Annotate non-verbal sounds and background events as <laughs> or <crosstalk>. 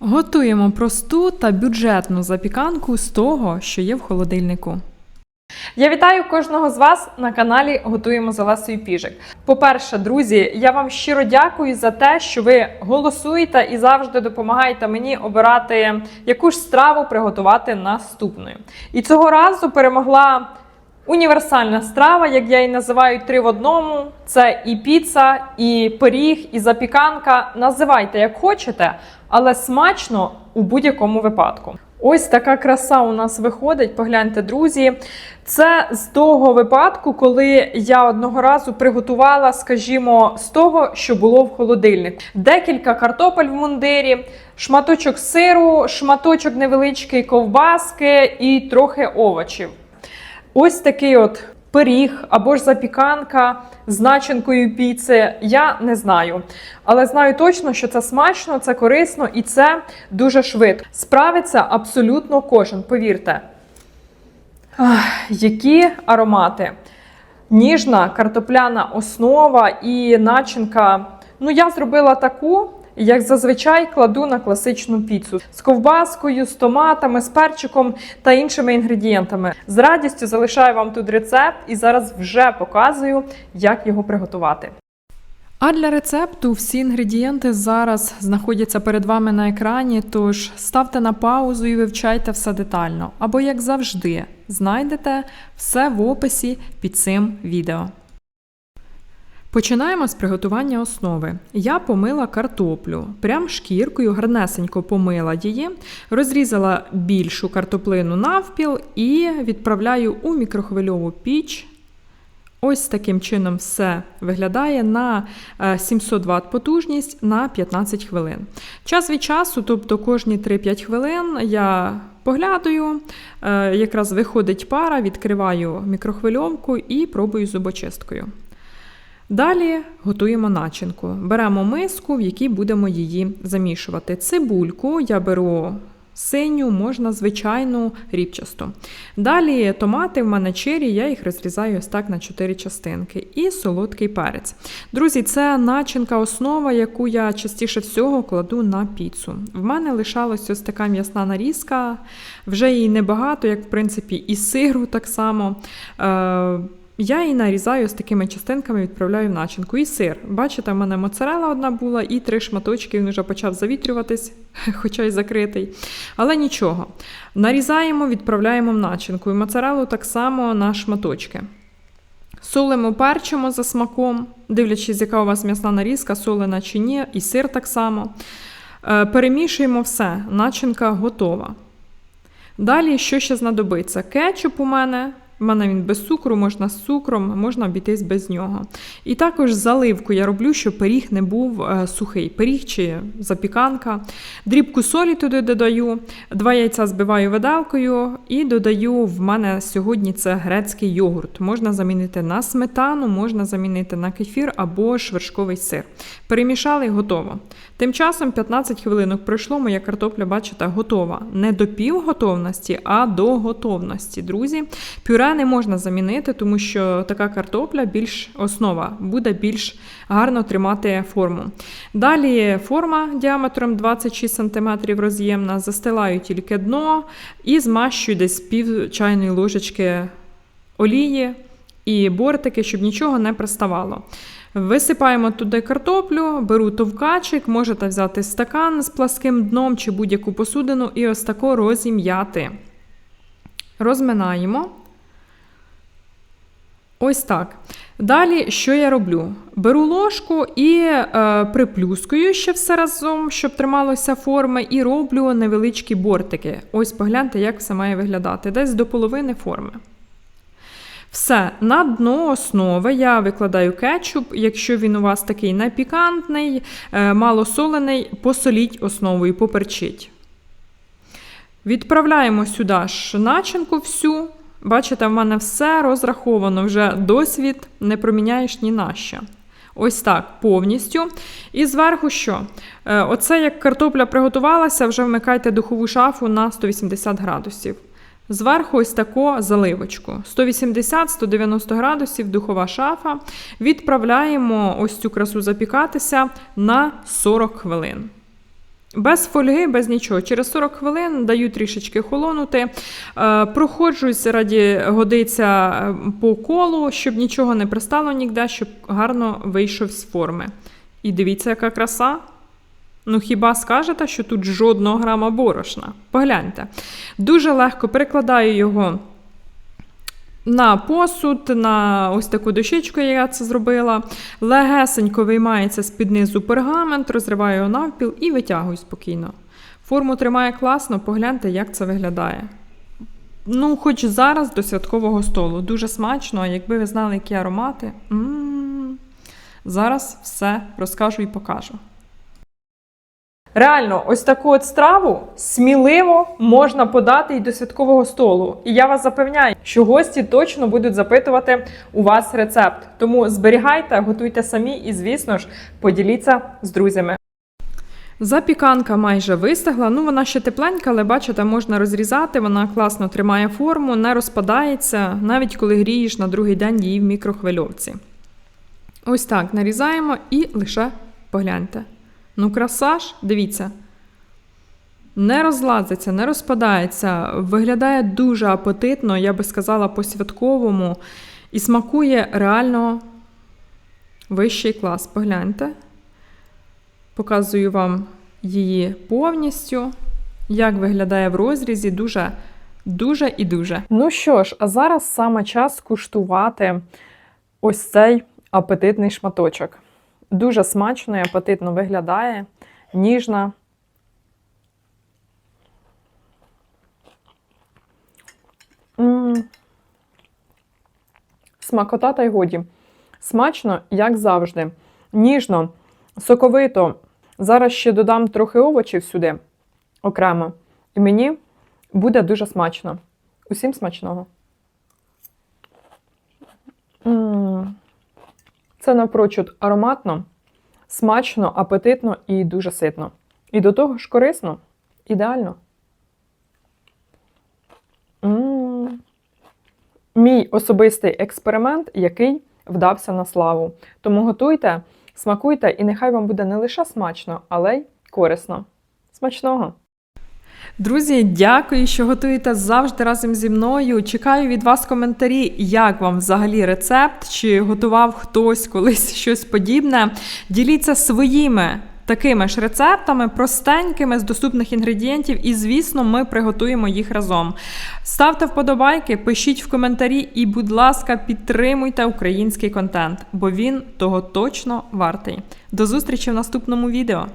Готуємо просту та бюджетну запіканку з того, що є в холодильнику. Я вітаю кожного з вас на каналі Готуємо за Лесою Піжик. По-перше, друзі, я вам щиро дякую за те, що ви голосуєте і завжди допомагаєте мені обирати яку ж страву приготувати наступною. І цього разу перемогла універсальна страва, як я її називаю три в одному. Це і піца, і пиріг, і запіканка. Називайте як хочете, але смачно у будь-якому випадку. Ось така краса у нас виходить. Погляньте, друзі. Це з того випадку, коли я одного разу приготувала, скажімо, з того, що було в холодильнику. Декілька картопель в мундирі, шматочок сиру, шматочок невеличкий ковбаски і трохи овочів. Ось такий от пиріг або ж запіканка з начинкою піци. Я не знаю. Але знаю точно, що це смачно, це корисно і це дуже швидко. Справиться абсолютно кожен, повірте. Ах, які аромати. Ніжна картопляна основа і начинка. Ну, я зробила таку, як зазвичай кладу на класичну піцу з ковбаскою, з томатами, з перчиком та іншими інгредієнтами. З радістю залишаю вам тут рецепт і зараз вже показую, як його приготувати. А для рецепту всі інгредієнти зараз знаходяться перед вами на екрані, тож ставте на паузу і вивчайте все детально. Або, як завжди, знайдете все в описі під цим відео. Починаємо з приготування основи. Я помила картоплю, прям шкіркою гарнесенько помила її, розрізала більшу картоплину навпіл і відправляю у мікрохвильову піч. Ось таким чином все виглядає на е, 700 Вт потужність на 15 хвилин. Час від часу, тобто кожні 3-5 хвилин, я поглядаю, е, якраз виходить пара, відкриваю мікрохвильовку і пробую зубочисткою. Далі готуємо начинку. Беремо миску, в якій будемо її замішувати. Цибульку я беру синю, можна звичайну рібчасту. Далі томати в мене чирі, я їх розрізаю ось так на 4 частинки. І солодкий перець. Друзі, це начинка основа, яку я частіше всього кладу на піцу. В мене лишалась ось така м'ясна нарізка, вже її небагато, як в принципі і сиру так само. Я її нарізаю з такими частинками, відправляю в начинку. І сир. Бачите, в мене моцарела одна була, і три шматочки він вже почав завітрюватись, <laughs> хоча й закритий. Але нічого. Нарізаємо, відправляємо в начинку. І моцарелу так само на шматочки. Солимо, перчимо за смаком, дивлячись, яка у вас м'ясна нарізка, солена чи ні, і сир так само. Е, Перемішуємо все, начинка готова. Далі, що ще знадобиться? Кетчуп у мене. У мене він без цукру, можна з цукром, можна обійтись без нього. І також заливку я роблю, щоб пиріг не був е, сухий. Пиріг чи запіканка. Дрібку солі туди додаю, два яйця збиваю виделкою і додаю в мене сьогодні це грецький йогурт. Можна замінити на сметану, можна замінити на кефір або ж вершковий сир. Перемішали готово. Тим часом 15 хвилинок пройшло, моя картопля, бачите, готова. Не до півготовності, а до готовності. Друзі, пюре не можна замінити, тому що така картопля більш основа, буде більш гарно тримати форму. Далі форма діаметром 26 см роз'ємна, застилаю тільки дно і змащую десь пів чайної ложечки олії і бортики, щоб нічого не приставало. Висипаємо туди картоплю, беру товкачик, можете взяти стакан з пласким дном чи будь-яку посудину і ось тако розім'яти. Розминаємо. Ось так. Далі, що я роблю? Беру ложку і е, приплюскую ще все разом, щоб трималося форма, і роблю невеличкі бортики. Ось погляньте, як все має виглядати. Десь до половини форми. Все, на дно основи я викладаю кетчуп. Якщо він у вас такий непікантний, е, малосолений, посоліть основу і поперчіть. Відправляємо сюди ж начинку всю. Бачите, в мене все розраховано вже досвід, не проміняєш ні на що. Ось так, повністю. І зверху що? Е, Оце як картопля приготувалася, вже вмикайте духову шафу на 180 градусів. Зверху ось таку заливочку. 180-190 градусів духова шафа. Відправляємо ось цю красу запікатися на 40 хвилин. Без фольги, без нічого. Через 40 хвилин даю трішечки холонути. Е, проходжусь раді годиться е, по колу, щоб нічого не пристало ніде, щоб гарно вийшов з форми. І дивіться, яка краса. Ну, хіба скажете, що тут жодного грама борошна? Погляньте. Дуже легко перекладаю його на посуд, на ось таку дощечку, я це зробила. Легесенько виймається з-під низу пергамент, розриваю його навпіл і витягую спокійно. Форму тримає класно, погляньте, як це виглядає. Ну, хоч зараз до святкового столу. Дуже смачно, а якби ви знали, які аромати. м Зараз все розкажу і покажу. Реально, ось таку от страву сміливо можна подати і до святкового столу. І я вас запевняю, що гості точно будуть запитувати у вас рецепт. Тому зберігайте, готуйте самі і, звісно ж, поділіться з друзями. Запіканка майже вистигла. Ну, вона ще тепленька, але бачите, можна розрізати. Вона класно тримає форму, не розпадається, навіть коли грієш на другий день її в мікрохвильовці. Ось так нарізаємо і лише погляньте. Ну, краса ж, дивіться. Не розлазиться, не розпадається, виглядає дуже апетитно, я би сказала, по-святковому. І смакує реально вищий клас. Погляньте. Показую вам її повністю. Як виглядає в розрізі, дуже, дуже і дуже. Ну що ж, а зараз саме час куштувати ось цей апетитний шматочок. Дуже смачно і апетитно виглядає, ніжна. М. Смакота та й годі. Смачно, як завжди. Ніжно, соковито. Зараз ще додам трохи овочів сюди окремо. І мені буде дуже смачно. Усім смачного. М. Це напрочуд ароматно, смачно, апетитно і дуже ситно. І до того ж корисно, ідеально. М. Мій особистий експеримент, який вдався на славу. Тому готуйте, смакуйте, і нехай вам буде не лише смачно, але й корисно. Смачного! Друзі, дякую, що готуєте завжди разом зі мною. Чекаю від вас коментарі, як вам взагалі рецепт, чи готував хтось колись <laughs> щось подібне. Діліться своїми такими ж рецептами, простенькими, з доступних інгредієнтів, і, звісно, ми приготуємо їх разом. Ставте вподобайки, пишіть в коментарі і, будь ласка, підтримуйте український контент, бо він того точно вартий. До зустрічі в наступному відео.